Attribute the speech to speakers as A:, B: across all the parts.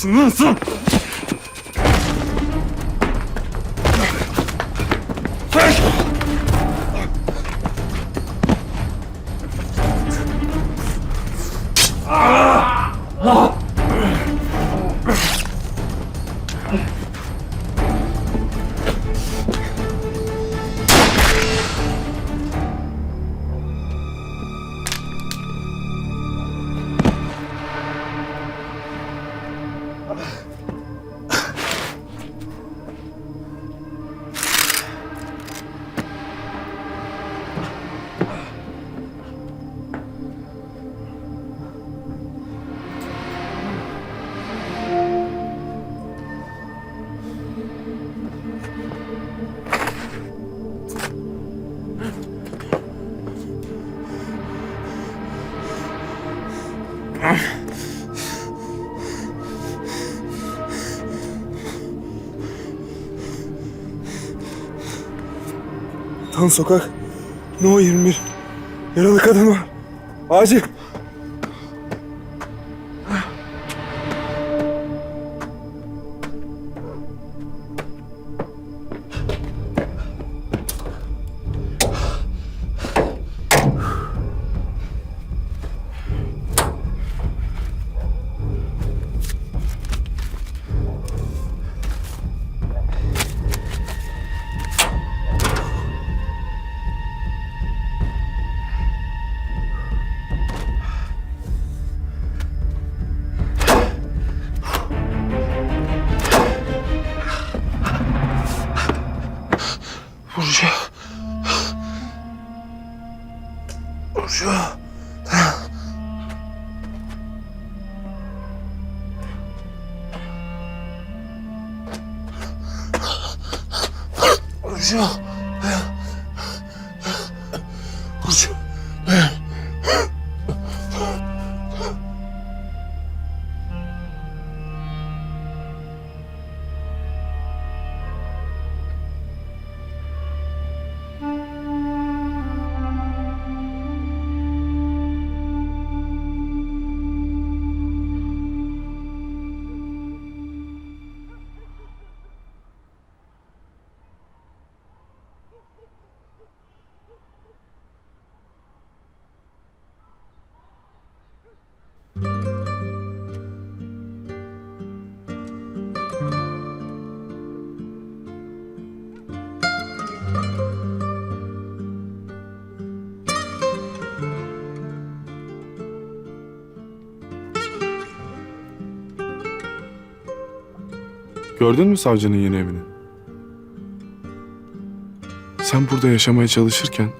A: Kimsin lan sen?
B: Tan sokak. No 21. Yaralı kadın var. Acil. Burcu. Burcu.
A: Gördün mü savcının yeni evini? Sen burada yaşamaya çalışırken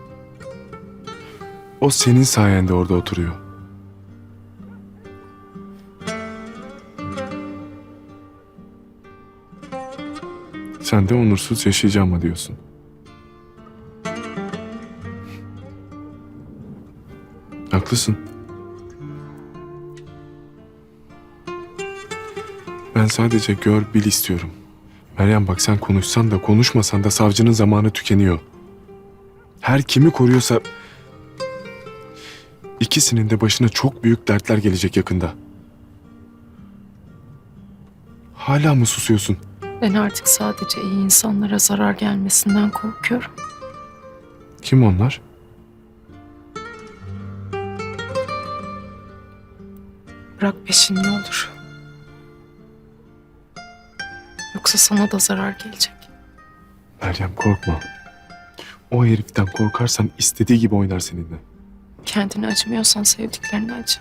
A: o senin sayende orada oturuyor. Sen de onursuz yaşayacağım mı diyorsun? Haklısın. Ben sadece gör bil istiyorum. Meryem bak sen konuşsan da konuşmasan da savcının zamanı tükeniyor. Her kimi koruyorsa ikisinin de başına çok büyük dertler gelecek yakında. Hala mı susuyorsun?
C: Ben artık sadece iyi insanlara zarar gelmesinden korkuyorum.
A: Kim onlar?
C: Bırak peşini ne olur. Yoksa sana da zarar gelecek.
A: Meryem korkma. O heriften korkarsan istediği gibi oynar seninle.
C: Kendine acımıyorsan sevdiklerine acı.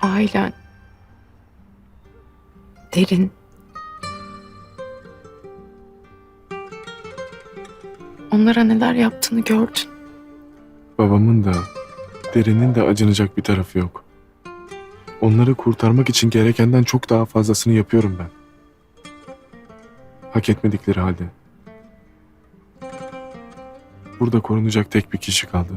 C: Ailen. Derin. Onlara neler yaptığını gördün.
A: Babamın da, derinin de acınacak bir tarafı yok. Onları kurtarmak için gerekenden çok daha fazlasını yapıyorum ben. Hak etmedikleri halde. Burada korunacak tek bir kişi kaldı.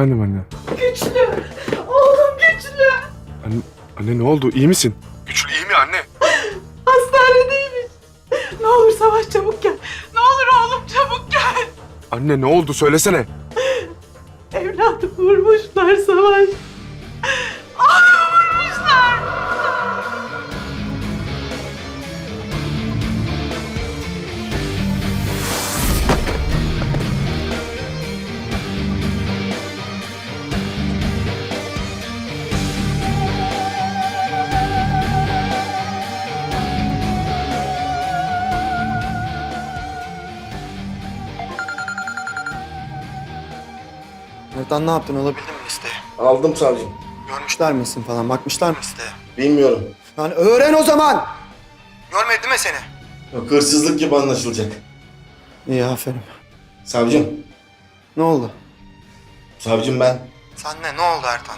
A: Efendim anne.
D: Güçlü. Oğlum güçlü.
A: Anne, anne ne oldu? İyi misin? Güçlü iyi mi anne?
D: Hastanedeymiş. Ne olur Savaş çabuk gel. Ne olur oğlum çabuk gel.
A: Anne ne oldu? Söylesene.
D: Evladım vurmuşlar Savaş.
E: Ertan ne yaptın? Alabildin mi listeyi?
B: Aldım savcım.
E: Görmüşler misin falan? Bakmışlar mı listeye?
B: Bilmiyorum.
E: Yani öğren o zaman! Görmedi mi seni?
B: Yok hırsızlık gibi anlaşılacak.
E: İyi aferin.
B: Savcım.
E: Ne oldu?
B: Savcım ben.
E: Sen ne? Ne oldu Ertan?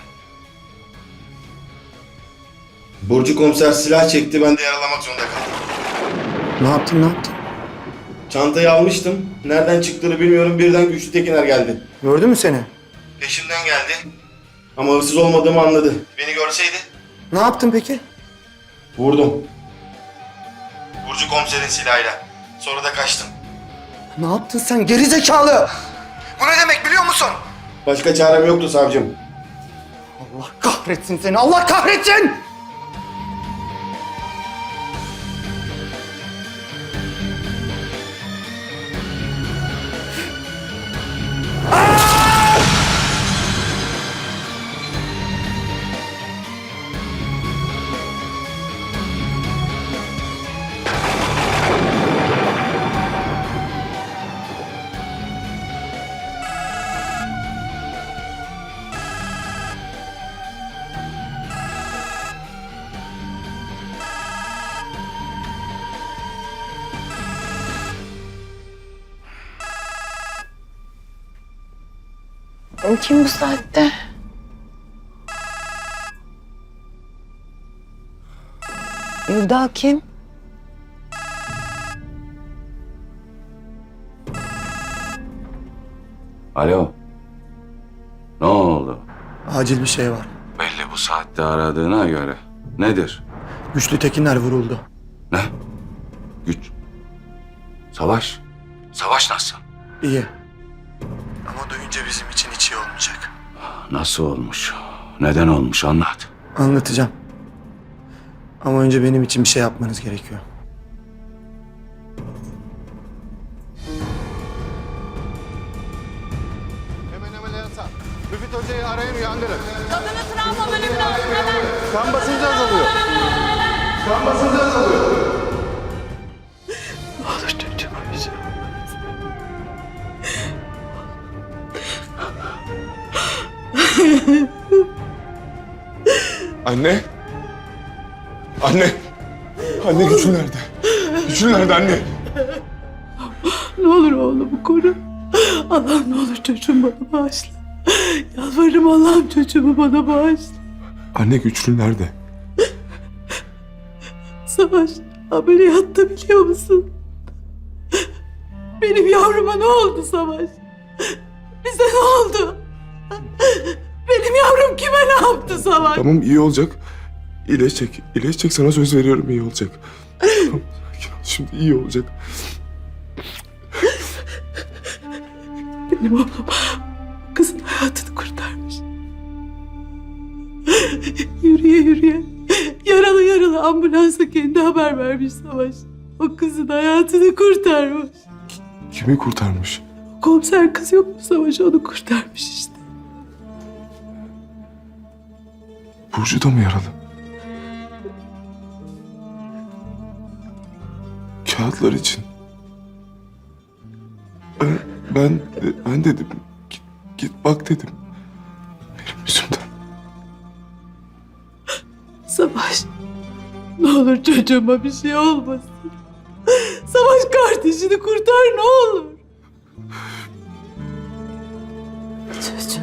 B: Burcu komiser silah çekti ben de yaralamak zorunda kaldım.
E: Ne yaptın ne yaptın?
B: Çantayı almıştım. Nereden çıktığını bilmiyorum. Birden Güçlü Tekiner geldi.
E: Gördü mü seni?
B: Peşimden geldi. Ama hırsız olmadığımı anladı. Beni görseydi
E: Ne yaptın peki?
B: vurdum. Burcu komiserin silahıyla. Sonra da kaçtım.
E: Ne yaptın sen geri zekalı? Bu ne demek biliyor musun?
B: Başka çarem yoktu savcım.
E: Allah kahretsin seni! Allah kahretsin!
C: Kim bu saatte?
F: Ürda kim?
G: Alo. Ne oldu?
E: Acil bir şey var.
G: Belli bu saatte aradığına göre. Nedir?
E: Güçlü Tekinler vuruldu.
G: Ne? Güç. Savaş. Savaş nasıl?
E: İyi.
G: Nasıl olmuş? Neden olmuş anlat.
E: Anlatacağım. Ama önce benim için bir şey yapmanız gerekiyor.
H: Hemen ameliyata. Müfit Hoca'yı arayın uyandırın. Kadını travma bölümüne hemen. Kan basıncı azalıyor. Kan basıncı
A: Anne. Anne. Anne güçlü nerede? Güçlü nerede anne?
D: Ne olur oğlumu koru. Allah'ım ne olur çocuğumu bana bağışla. Yalvarırım Allah'ım çocuğumu bana bağışla.
A: Anne güçlü nerede?
D: Savaş ameliyatta biliyor musun? Benim yavruma ne oldu Savaş? Bize ne oldu? Yavrum kime ne yaptı Savaş?
A: Tamam iyi olacak. İyileşecek. İyileşecek sana söz veriyorum iyi olacak. Tamam şimdi iyi olacak.
D: Benim oğlum kızın hayatını kurtarmış. yürüye yürüye yaralı yaralı ambulansa kendi haber vermiş Savaş. O kızın hayatını kurtarmış.
A: Kimi kurtarmış?
D: Komiser kız yok mu Savaş onu kurtarmış işte.
A: Burcu da mı yaralı? Kağıtlar için. Ben, ben, ben dedim. Git, git bak dedim. Benim yüzümden.
D: Savaş ne olur çocuğuma bir şey olmasın. Savaş kardeşini kurtar ne olur. Çocuğum.